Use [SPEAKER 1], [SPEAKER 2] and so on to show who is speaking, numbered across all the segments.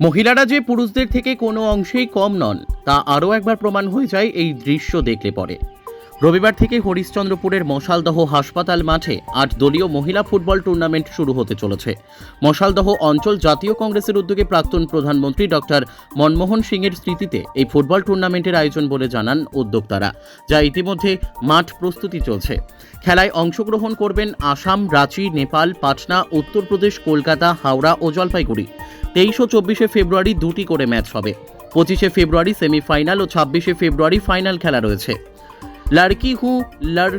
[SPEAKER 1] মহিলারা যে পুরুষদের থেকে কোনো অংশেই কম নন, তা আরও একবার প্রমাণ হয়ে যায় এই দৃশ্য দেখলে পরে। রবিবার থেকে হরিশ্চন্দ্রপুরের মশালদহ হাসপাতাল মাঠে আট দলীয় মহিলা ফুটবল টুর্নামেন্ট শুরু হতে চলেছে। মশালদহ অঞ্চল জাতীয় কংগ্রেসের উদ্যোগে প্রাক্তন প্রধানমন্ত্রী ডক্টর মনমোহন সিংয়ের স্মৃতিতে এই ফুটবল টুর্নামেন্টের আয়োজন বলে জানান উদ্যোক্তারা, যা ইতিমধ্যে মাঠ প্রস্তুতি চলছে। খেলায় অংশগ্রহণ করবেন আসাম, রাঁচি, নেপাল, পাটনা, উত্তরপ্রদেশ, কলকাতা, হাওড়া ও জলপাইগুড়ি। তেইশ ও চব্বিশে ফেব্রুয়ারি দুটি করে ম্যাচ হবে। পঁচিশে ফেব্রুয়ারি সেমিফাইনাল ও ছাব্বিশে ফেব্রুয়ারি ফাইনাল খেলা রয়েছে। লড়কি হুঁ লড়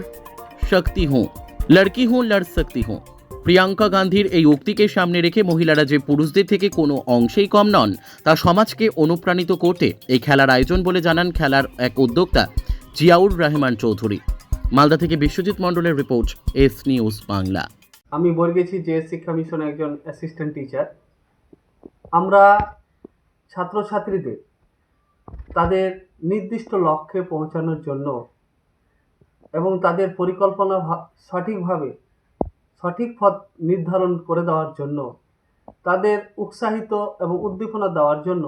[SPEAKER 1] শক্তি হুঁ লড়কি হুঁ লড় শক্তি হুঁ প্রিয়াঙ্কা গান্ধীর এই উক্তিকে সামনে রেখে মহিলারা যে পুরুষদের থেকে কোনো অংশেই কম নন, তা সমাজকে অনুপ্রাণিত করতে এই খেলার আয়োজন বলে জানান খেলার এক উদ্যোক্তা জিয়াউর রহমান চৌধুরী। মালদা থেকে বিশ্বজিৎ মণ্ডলের রিপোর্ট, এস নিউজ বাংলা।
[SPEAKER 2] আমি বর্গেছি যে শিক্ষা মিশনে একজন অ্যাসিস্ট্যান্ট টিচার আমরা ছাত্রছাত্রীদের তাদের নির্দিষ্ট লক্ষ্যে পৌঁছানোর জন্য এবং তাদের পরিকল্পনা সঠিকভাবে, সঠিক পথ নির্ধারণ করে দেওয়ার জন্য, তাদের উৎসাহিত এবং উদ্দীপনা দেওয়ার জন্য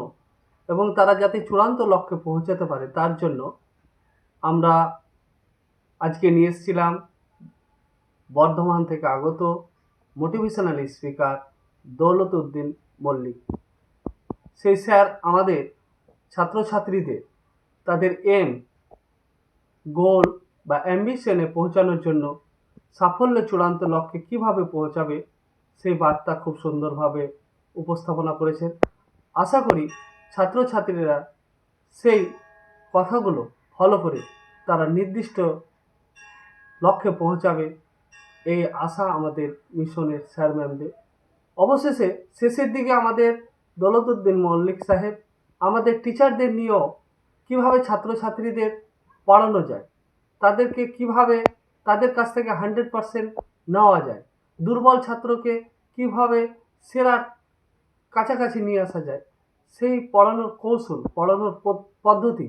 [SPEAKER 2] এবং তারা যাতে চূড়ান্ত লক্ষ্যে পৌঁছাতে পারে তার জন্য আমরা আজকে নিয়ে এসেছিলাম বর্ধমান থেকে আগত মোটিভেশনাল স্পিকার দৌলত উদ্দিন মল্লিক। সেই স্যার আমাদের ছাত্রছাত্রীদের, তাদের এম গোল বা অ্যাম্বিশনে পৌঁছানোর জন্য সাফল্য চূড়ান্ত লক্ষ্যে কীভাবে পৌঁছাবে, সেই বার্তা খুব সুন্দরভাবে উপস্থাপনা করেছেন। আশা করি ছাত্রছাত্রীরা সেই কথাগুলো ফলো করে তারা নির্দিষ্ট লক্ষ্যে পৌঁছাবে, এই আশা আমাদের মিশনের স্যার ম্যামদের অবশেষে শেষের দিকে আমাদের দৌলতুদ্দিন মল্লিক সাহেব আমাদের টিচারদের নিয়েও কীভাবে ছাত্রছাত্রীদের পড়ানো যায় তাদেরকে কীভাবে তাদের কাছ থেকে হান্ড্রেড পারসেন্ট নেওয়া যায়? দুর্বল ছাত্রকে কীভাবে সেরার কাছাকাছি নিয়ে আসা যায়? সেই পড়ানোর কৌশল, পড়ানোর পদ্ধতি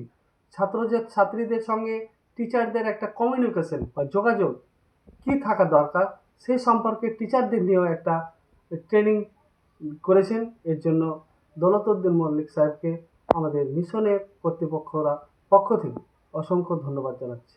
[SPEAKER 2] ছাত্র ছাত্রীদের সঙ্গে টিচারদের একটা কমিউনিকেশন বা যোগাযোগ কী থাকা দরকার সেই সম্পর্কে টিচারদের নিয়েও একটা ট্রেনিং করেছেন। এর জন্য দৌলতউদ্দিন মল্লিক সাহেবকে আমাদের মিশনের কর্তৃপক্ষরা পক্ষ থেকে অসংখ্য ধন্যবাদ জানাচ্ছি।